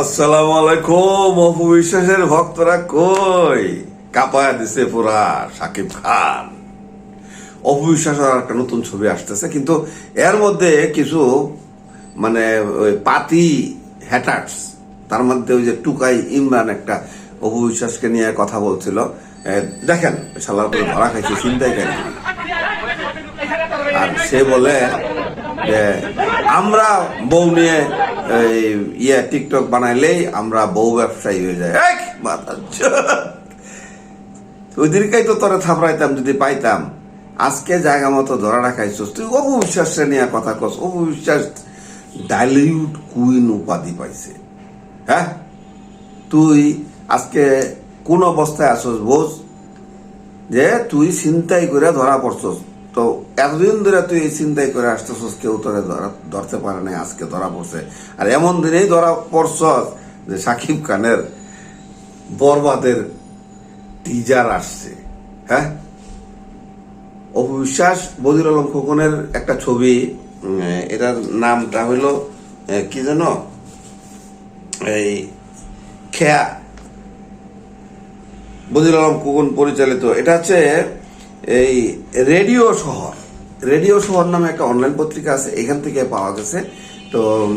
আসসালামু আলাইকুম, অপু বিশ্বাসের ভক্তরা কই? কাপায়া দিছে পুরা সাকিব খান। অপু বিশ্বাসের একটা নতুন ছবি আসতেছে, কিন্তু এর মধ্যে কিছু মানে ওই পাতি হ্যাটার্স তার মধ্যে ওই যে টুকাই ইমরান একটা অপু বিশ্বাসকে নিয়ে কথা বলছিল। দেখেন, শালার করে ধরা খাইছে, চিন্তাই কেন আর সে বলে যে, আমরা বউ নিয়ে ইয়ে টিকটক বানাইলেই আমরা বউ ব্যবসায়ী হয়ে যায় চোদ। ওইদিনকেই তো তোরা থাপড়াইতাম যদি পাইতাম। আজকে জায়গা মতো ধরা রাখাইছস তুই অপু বিশ্বাসে নিয়ে কথা কস অপু বিশ্বাস ডাইলিউড কুইন উপাধি পাইছে। হ্যাঁ? তুই আজকে কোন অবস্থায় আসস বোঝ? যে তুই চিন্তাই করে ধরা পড়ছস। তো এতদিন ধরে তুই এই চিন্তাই করে আসতেছস, কেউ তোরে ধরা- ধরতে পারে নাই, আজকে ধরা পড়ছে। আর এমন দিনেই ধরা পড়ছস যে সাকিব খানের বরবাদের টিজার আসছে হ্যাঁ? অপবিশ্বাস বদির আলম খোকনের একটা ছবি এটার নামটা হইল কি যেন? এই খেয়া। বদির আলম খোকন পরিচালিত। এটা হচ্ছে এই রেডিও শহর। রেডিও শহর নামে একটা অনলাইন পত্রিকা আছে, এখান থেকে পাওয়া গেছে। তো,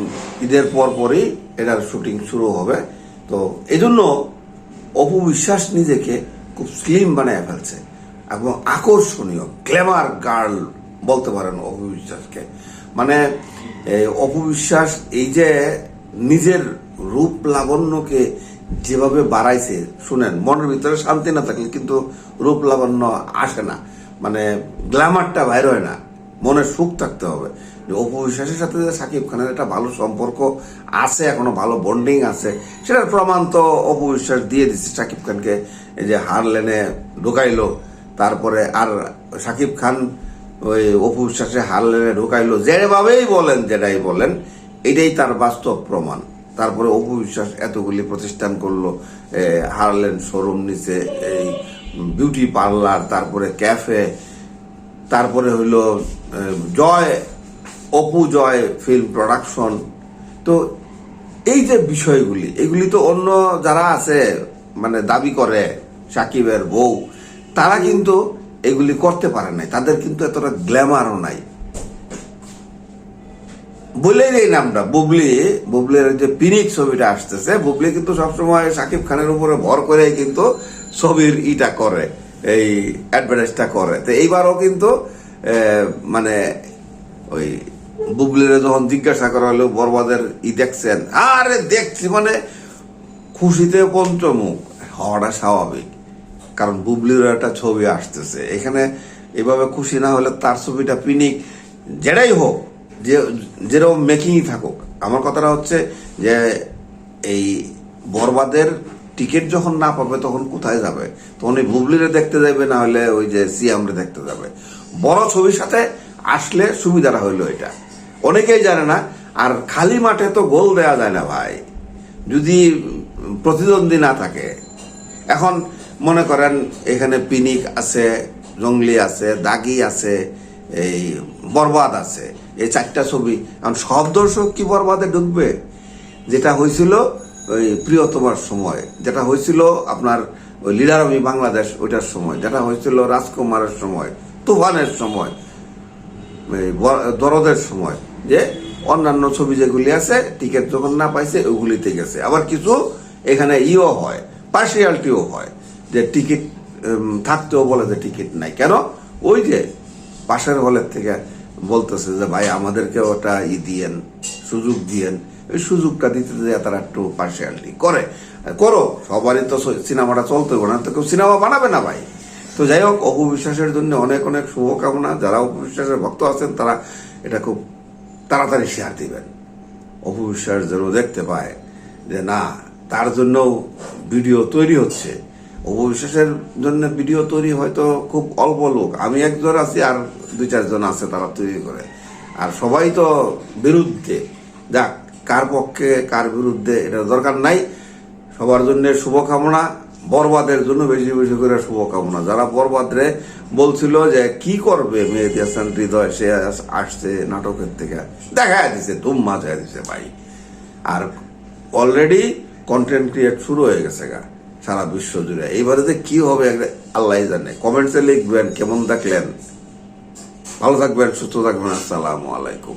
ঈদের পর পরই এটার শুটিং শুরু হবে। তো এই জন্য অপু বিশ্বাস নিজেকে খুব স্লিম বানায় ফেলছে এবং আকর্ষণীয় গ্ল্যামার গার্ল বলতে পারেন অপু বিশ্বাসকে। মানে অপু বিশ্বাস এই যে নিজের রূপ লাবণ্যকে যেভাবে বাড়াইছে, শুনেন, মনের ভিতরে শান্তি না থাকলে কিন্তু রূপ লাবণ্য আসে না। মানে গ্ল্যামারটা বাইর হয় না। মনে সুখ থাকতে হবে। অপবিশ্বাসের সাথে সাকিব খানের একটা ভালো সম্পর্ক আছে, এখনও ভালো বন্ডিং আছে, সেটার প্রমাণ তো অপবিশ্বাস দিয়ে দিচ্ছে সাকিব খানকে। এই যে হারলেনে ঢুকাইলো, তারপরে আর সাকিব খান ওই অপবিশ্বাসে হার লেনে ঢুকাইলো, যেভাবেই বলেন, যেটাই বলেন, এটাই তার বাস্তব প্রমাণ। তারপরে অপু বিশ্বাস এতগুলি প্রতিষ্ঠান করল এ, হারলেন শোরুম নিচে এই বিউটি পার্লার তারপরে ক্যাফে তারপরে হইল জয় অপু জয় ফিল্ম প্রোডাকশন তো এই যে বিষয়গুলি এগুলি তো অন্য যারা আছে মানে দাবি করে সাকিবের বউ তারা কিন্তু এগুলি করতে পারে নাই। তাদের কিন্তু এতটা গ্ল্যামারও নাই। বলেই এই নামটা। বুবলি, বুবলির যে পিনিক ছবিটা আসতেছে, বুবলি কিন্তু সবসময় সাকিব খানের উপরে ভর করে কিন্তু ছবির ইটা করে, এই অ্যাডভার্টাইজটা করে। তো এইবারও কিন্তু মানে ওই বুবলির যখন জিজ্ঞাসা করা হলো, বরবাদের ই দেখছেন, আরে দেখছি মানে খুশিতে পঞ্চমুখ। হওয়াটা স্বাভাবিক, কারণ বুবলির একটা ছবি আসতেছে। এখানে এভাবে খুশি না হলে তার ছবিটা পিনিক, যেটাই হোক যে, যেরকম মেকিংই থাকুক, আমার কথাটা হচ্ছে যে, এই বরবাদের টিকিট যখন না পাবে, তখন কোথায় যাবে? তখন এই বুবলিরে দেখতে যাবে না হলে ওই যে সিয়ামরে দেখতে যাবে। বড় ছবির সাথে আসলে সুবিধাটা হইল এটা। অনেকেই জানে না, আর খালি মাঠে তো গোল দেওয়া যায় না ভাই। যদি প্রতিদ্বন্দ্বী না থাকে। এখন মনে করেন, এখানে পিনিক আছে জঙ্গলি আছে, দাগি আছে এই বরবাদ আছে। এই চারটা ছবি। এখন সব দর্শক কি বরবাদে ঢুকবে? যেটা হয়েছিল ওই প্রিয়তমার সময়। যেটা হয়েছিল আপনার ওই লিডার বাংলাদেশ ওইটার সময়। যেটা হয়েছিল রাজকুমারের সময়, তুফানের সময় এই দরদের সময়। যে অন্যান্য ছবি যেগুলি আছে টিকিট যখন না পাইছে, ওগুলিতে গেছে। আবার কিছু এখানে ইও হয় পার্সিয়ালিটিও হয়। যে টিকিট থাকতেও বলে যে টিকিট নাই। কেন? ওই যে পাশের হলের থেকে বলতেছে যে, ভাই আমাদেরকে ওটা ই দিয়েন, সুযোগ দিয়েন। ওই সুযোগটা দিতে যে তারা একটু পার্সিয়ালিটি করে। করো, সবারই তো সিনেমাটা চলতে হবে না, তো কেউ সিনেমা বানাবে না ভাই। তো যাই হোক অপু বিশ্বাসের জন্য অনেক অনেক শুভকামনা। যারা অপু বিশ্বাসের ভক্ত আছেন, তারা এটা খুব তাড়াতাড়ি শেয়ার দিবেন। অপু বিশ্বাস যেন দেখতে পায় যে, না, তার জন্য ভিডিও তৈরি হচ্ছে। অপু বিশ্বাসের জন্য ভিডিও তৈরি হয়তো খুব অল্প লোক। আমি একজন আছি আর দুই চারজন আছে তারা তৈরি করে। আর সবাই তো বিরুদ্ধে। যাক, কার পক্ষে, কার বিরুদ্ধে, এটা দরকার নাই। সবার জন্য শুভকামনা, বরবাদের জন্য বেশি বেশি করে শুভকামনা। যারা বরবাদরে বলছিল যে, কি করবে মেহেদি হাসান হৃদয়? সে আসছে নাটকের থেকে। দেখা দিছে ধুম মাঝায় দিছে, ভাই। আর অলরেডি কন্টেন্ট ক্রিয়েট শুরু হয়ে গেছে গা। সারা বিশ্ব জুড়ে। এইবারে যে কি হবে আল্লাহ জানে। কমেন্টসে লিখবেন, কেমন থাকলেন? ভালো থাকবেন, সুস্থ থাকবেন, আসসালামু আলাইকুম।